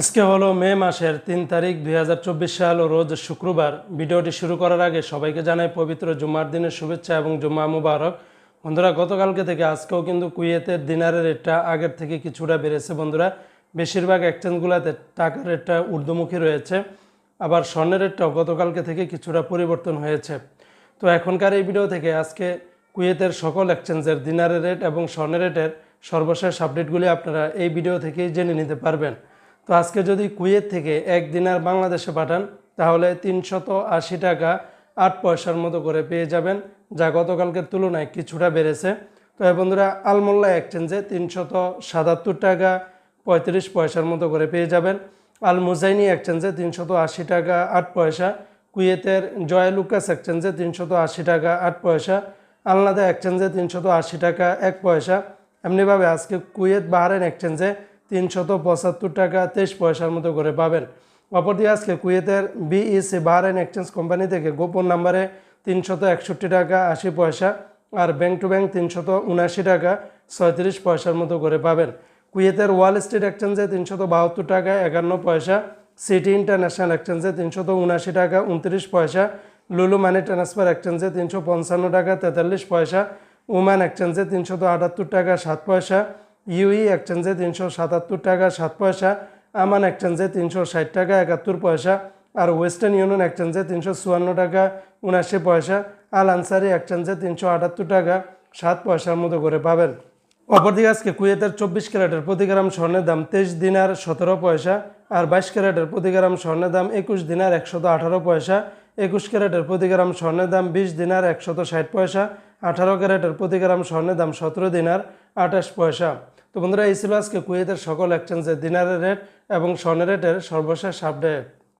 আজকে হলো মে মাসের তিন তারিখ দুই হাজার চব্বিশ সাল ও রোজ শুক্রবার। ভিডিওটি শুরু করার আগে সবাইকে জানাই পবিত্র জুম্মার দিনের শুভেচ্ছা এবং জুম্মা মুবারক। বন্ধুরা, গতকালকে থেকে আজকেও কিন্তু কুয়েতের দিনারের রেটটা আগের থেকে কিছুটা বেড়েছে বন্ধুরা। বেশিরভাগ এক্সচেঞ্জগুলোতে টাকার রেটটা ঊর্ধ্বমুখী রয়েছে। আবার স্বর্ণের রেটটাও গতকালকে থেকে কিছুটা পরিবর্তন হয়েছে। তো এখনকার এই ভিডিও থেকে আজকে কুয়েতের সকল এক্সচেঞ্জের দিনারের রেট এবং স্বর্ণের রেটের সর্বশেষ আপডেটগুলি আপনারা এই ভিডিও থেকেই জেনে নিতে পারবেন। তো আজকে যদি কুয়েত থেকে এক দিনার বাংলাদেশে পাঠান, তাহলে তিনশত আশি টাকা আট পয়সার মতো করে পেয়ে যাবেন, যা গতকালকের তুলনায় কিছুটা বেড়েছে। তো বন্ধুরা, আলমোল্লা এক্সচেঞ্জে তিনশত সাতাত্তর টাকা পঁয়ত্রিশ পয়সার মতো করে পেয়ে যাবেন। আল মুজাইনি এক্সচেঞ্জে তিনশত আশি টাকা আট পয়সা। কুয়েতের জয় লুকাস এক্সচেঞ্জে তিনশত আশি টাকা আট পয়সা। আলনাদা এক্সচেঞ্জে তিনশত আশি টাকা এক পয়সা। এমনিভাবে আজকে কুয়েত বাহারেন এক্সচেঞ্জে তিনশত পঁচাত্তর টাকা তেইশ পয়সার মতো করে পাবেন। অপরদিকে আজকে কুয়েতের বিইসি বাহারেন এক্সচেঞ্জ কোম্পানি থেকে গোপন নাম্বারে তিনশত একষট্টি টাকা আশি পয়সা আর ব্যাংক টু ব্যাংক তিনশত উনআশি টাকা ছয়ত্রিশ পয়সার মতো করে পাবেন। কুয়েতের ওয়াল স্ট্রিট এক্সচেঞ্জে তিনশত বাহাত্তর টাকা একান্ন পয়সা, সিটি ইন্টারন্যাশনাল এক্সচেঞ্জে তিনশত উনআশি টাকা উনত্রিশ পয়সা, লুলু মানি ট্রান্সফার এক্সচেঞ্জে তিনশো পঞ্চান্ন টাকা তেতাল্লিশ পয়সা ওমান এক্সচেঞ্জে তিনশত আটাত্তর টাকা সাত পয়সা ইউই এক্সচেঞ্জে তিনশো সাতাত্তর টাকা, সাত পয়সা, আমান এক্সচেঞ্জে তিনশো ষাট টাকা, একাত্তর পয়সা, আর ওয়েস্টার্ন ইউনিয়ন এক্সচেঞ্জে তিনশো চুয়ান্ন টাকা, উনআশি পয়সা আল আনসারি এক্সচেঞ্জে তিনশো আটাত্তর টাকা, সাত পয়সার মতো করে পাবেন। অপরদিকে আজকে কুয়েতের চব্বিশ ক্যারেটের প্রতি গ্রাম স্বর্ণের দাম তেইশ দিনার সতেরো পয়সা, আর বাইশ ক্যারেটের প্রতি গ্রাম স্বর্ণের দাম একুশ দিনার একশত আঠারো পয়সা, একুশ ক্যারেটের প্রতি গ্রাম স্বর্ণের দাম বিশ দিনার একশত ষাট পয়সা, আঠারো ক্যারেটের প্রতি গ্রাম স্বর্ণের দাম সতেরো দিনার আঠাশ পয়সা। তো বন্ধুরা, এই ছিল আজকে কুয়েতের সকল এক্সচেঞ্জের দিনারের রেট এবং স্বর্ণের রেটের সর্বশেষ আপডেট